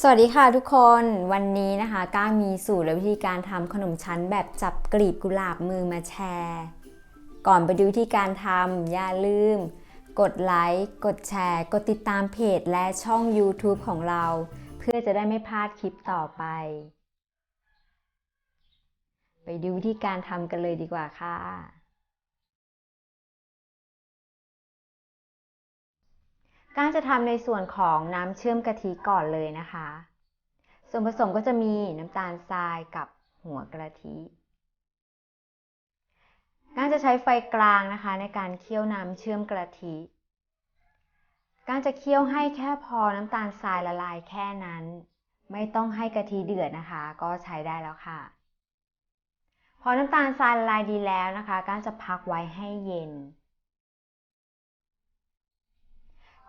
สวัสดีค่ะทุกคนวันนี้นะคะก้ามีสูตรและวิธีการทำขนมชั้นแบบจับกลีบกุหลาบมือมาแชร์ ก่อนไปดูวิธีการทำอย่าลืม กดไลค์กดแชร์ กดติดตามเพจและช่อง YouTube ของเรา เพื่อจะได้ไม่พลาดคลิปต่อไป ไปดูวิธีการทำกันเลยดีกว่าค่ะ กางจะทำในส่วนของน้ำเชื่อมกะทิก่อนเลยนะคะ ส่วนผสมก็จะมีน้ำตาลทรายกับหัวกะทิกางจะใช้ไฟกลางนะคะ ในการเคี่ยวน้ำเชื่อมกะทิกางจะเคี่ยวให้แค่พอน้ำตาลทรายละลายแค่นั้น ไม่ต้องให้กะทิเดือดนะคะ ก็ใช้ได้แล้วค่ะ พอน้ำตาลทรายละลายดีแล้วนะคะ กางจะพักไว้ให้เย็น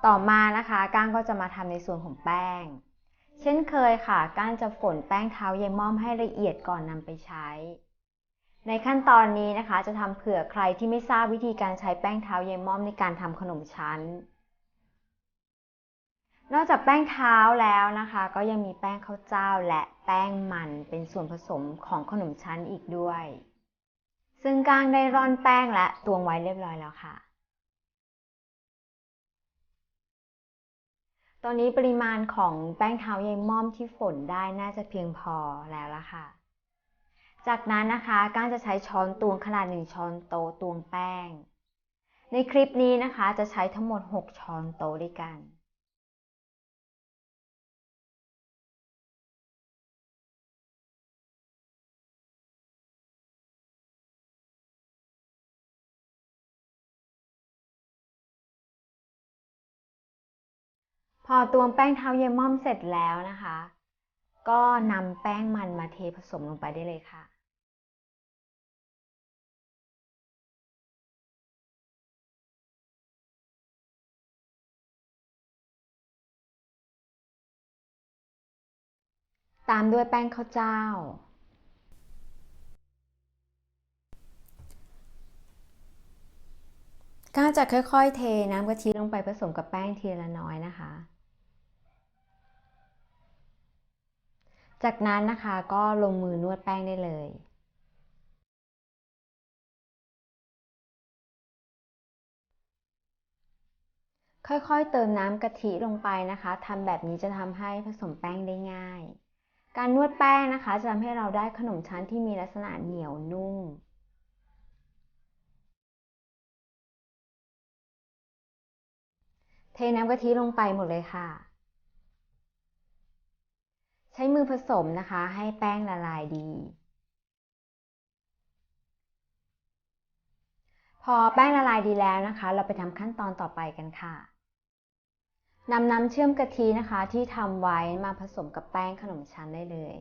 ต่อมานะคะก้างก็จะมาทำในส่วนของแป้ง เช่นเคยค่ะก้างจะฝนแป้งเท้าเยายม่อมให้ละเอียดก่อนนำไปใช้ ในขั้นตอนนี้นะคะ จะทำเผื่อใครที่ไม่ทราบวิธีการใช้แป้งเท้าเยายม่อมในการทำขนมชั้น นอกจากแป้งเท้าแล้วนะคะ ก็ยังมีแป้งข้าวเจ้าและแป้งมันเป็นส่วนผสมของขนมชั้นอีกด้วย ซึ่งก้างได้ร่อนแป้งและตวงไว้เรียบร้อยแล้วค่ะ ตอนนี้ปริมาณของแป้งเท้ายายม่อมที่ฝนได้น่าจะเพียงพอแล้วละค่ะ จากนั้นนะคะก้างจะใช้ช้อนตวงขนาด 1 ช้อนโต๊ะตวงแป้ง ในคลิปนี้นะคะจะใช้ทั้งหมด 6 ช้อนโต๊ะด้วยกัน พอตวงแป้งเท้าเยม่อมเสร็จแล้วนะคะ ก็นำแป้งมันมาเทผสมลงไปได้เลยค่ะ ตามด้วยแป้งข้าวเจ้าก้าจะค่อยๆ เทน้ำกะทิลงไปผสมกับแป้งทีละน้อยนะคะ จากนั้นนะคะก็ลงมือนวดแป้งได้เลยค่อยๆ เติมน้ำกะทิลงไปนะคะ ทำแบบนี้จะทำให้ผสมแป้งได้ง่าย การนวดแป้งนะคะ จะทำให้เราได้ขนมชั้นที่มีลักษณะเหนียวนุ่ม เทน้ำกะทิลงไปหมดเลยค่ะ ใช้มือผสมนะคะ ให้แป้งละลายดี พอแป้งละลายดีแล้วนะคะ เราไปทำขั้นตอนต่อไปกันค่ะนำน้ำเชื่อมกะทินะคะที่ทำไว้มาผสมกับแป้งขนมชั้นได้เลย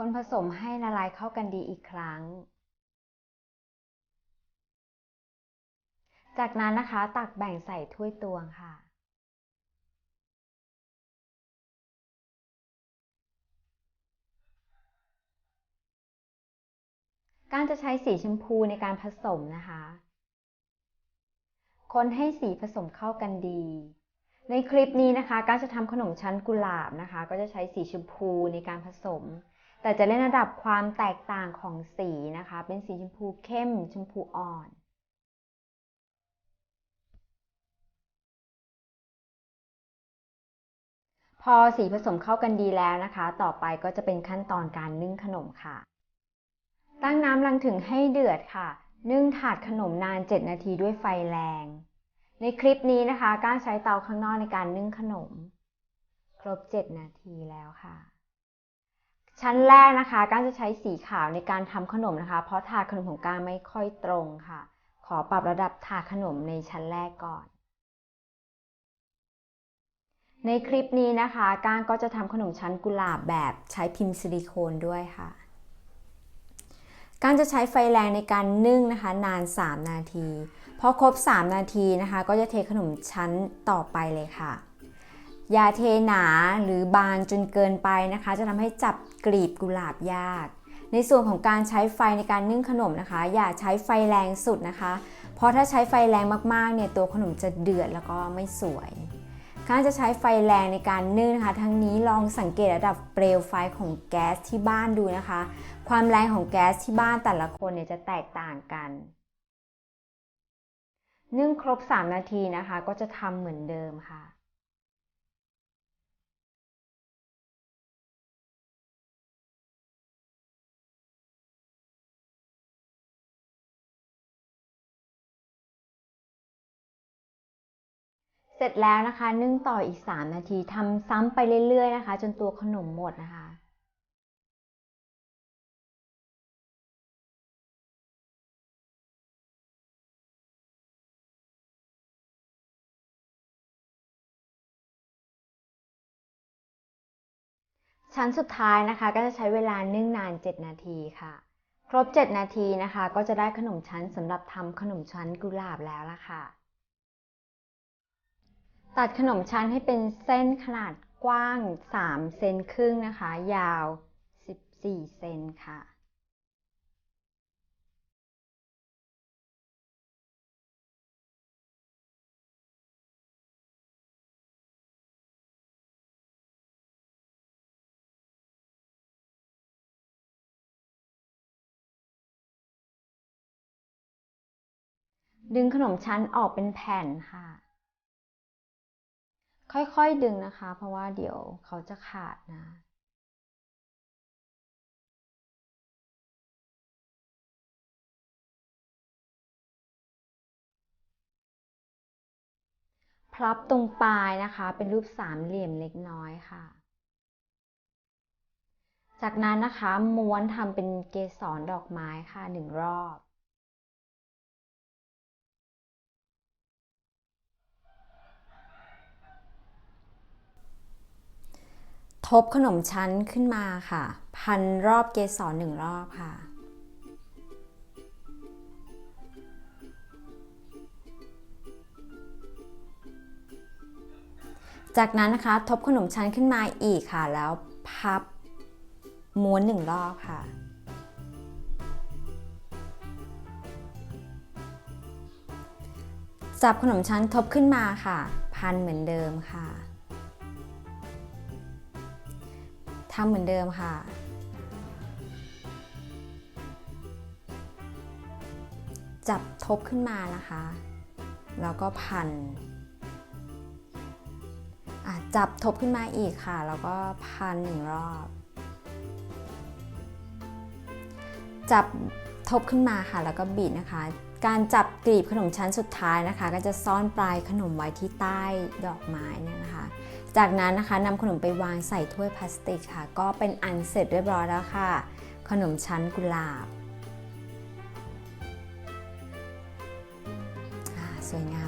คนผสมให้ละลายเข้ากันดีอีกครั้ง จากนั้นนะคะตักแบ่งใส่ถ้วยตวงค่ะ กานจะใช้สีชมพูในการผสมนะคะ คนให้สีผสมเข้ากันดีในคลิปนี้นะคะกานจะทำขนมชั้นกุหลาบนะคะ ก็จะใช้สีชมพูในการผสม แต่จะเล่นระดับความแตกต่างของสีนะคะ เป็นสีชมพูเข้ม ชมพูอ่อนพอสีผสมเข้ากันดีแล้วนะคะ ต่อไปก็จะเป็นขั้นตอนการนึ่งขนมค่ะ ตั้งน้ำลังถึงให้เดือดค่ะ นึ่งถาดขนมนาน 7 นาทีด้วยไฟแรง ในคลิปนี้นะคะก้าใช้เตาข้างนอกในการนึ่งขนม ครบ 7 นาทีแล้วค่ะ ชั้นแรกนะคะก้าจะใช้สีขาวในการทำขนมนะคะ เพราะถาดขนมของก้าไม่ค่อยตรงค่ะ ขอปรับระดับถาดขนมในชั้นแรกก่อน ในคลิปนี้นะคะก้างก็จะทำขนมชั้นกุหลาบแบบใช้พิมพ์ซิลิโคนด้วยค่ะกางจะใช้ไฟแรงในการนึ่งนะคะนาน 3 นาที พอครบ 3 นาทีนะคะ ก็จะเทขนมชั้นต่อไปเลยค่ะ อย่าเทหนาหรือบางจนเกินไปนะคะ จะทำให้จับกลีบกุหลาบยาก ในส่วนของการใช้ไฟในการนึ่งขนมนะคะ อย่าใช้ไฟแรงสุดนะคะ เพราะถ้าใช้ไฟแรงมากๆเนี่ยตัวขนมจะเดือดแล้วก็ไม่สวย การจะใช้ไฟแรงในการนึ่งนะคะ ทั้งนี้ลองสังเกตระดับเปลวไฟของแก๊สที่บ้านดูนะคะ ความแรงของแก๊สที่บ้านแต่ละคนเนี่ยจะแตกต่างกันนึ่งครบ 3 นาทีนะคะ ก็จะทำเหมือนเดิมค่ะ เสร็จแล้วนะคะ นึ่งต่ออีก 3 นาทีทำซ้ำไปเรื่อยๆนะคะ จนตัวขนมหมดนะคะชั้นสุดท้ายนะคะก็จะใช้เวลานึ่งนาน 7 นาทีค่ะ ครบ 7 นาทีนะคะ ก็จะได้ขนมชั้นสำหรับทำขนมชั้นกุหลาบแล้วล่ะค่ะ ตัดขนมชั้นให้เป็นเส้นขนาดกว้าง 3 เซนครึ่งนะคะ ยาว 14 เซนค่ะ ดึงขนมชั้นออกเป็นแผ่นค่ะ ค่อยๆดึงนะคะ เพราะว่าเดี๋ยวเขาจะขาดนะพลับตรงปลายนะคะ เป็นรูปสามเหลี่ยมเล็กน้อยค่ะ จากนั้นนะคะม้วนทำเป็นเกสรดอกไม้ค่ะหนึ่งรอบ ทบขนมชั้นขึ้นมาค่ะ พันรอบเกสรหนึ่งรอบค่ะ จากนั้นนะคะทบขนมชั้นขึ้นมาอีกค่ะ แล้วพับม้วนหนึ่งรอบค่ะจับขนมชั้นทบขึ้นมาค่ะ พันเหมือนเดิมค่ะ ทำเหมือนเดิมค่ะ จับทบขึ้นมานะคะ แล้วก็พันจับทบขึ้นมาอีกค่ะ แล้วก็พันหนึ่งรอบ จับทบขึ้นมาค่ะ แล้วก็บีบนะคะ การจับกลีบขนมชั้นสุดท้ายนะคะ ก็จะซ่อนปลายขนมไว้ที่ใต้ดอกไม้เนี่ยนะคะ จากนั้นนะคะนำขนมไปวางใส่ถ้วยพลาสติกค่ะ ก็เป็นอันเสร็จเรียบร้อยแล้วค่ะ ขนมชั้นกุหลาบสวยงาม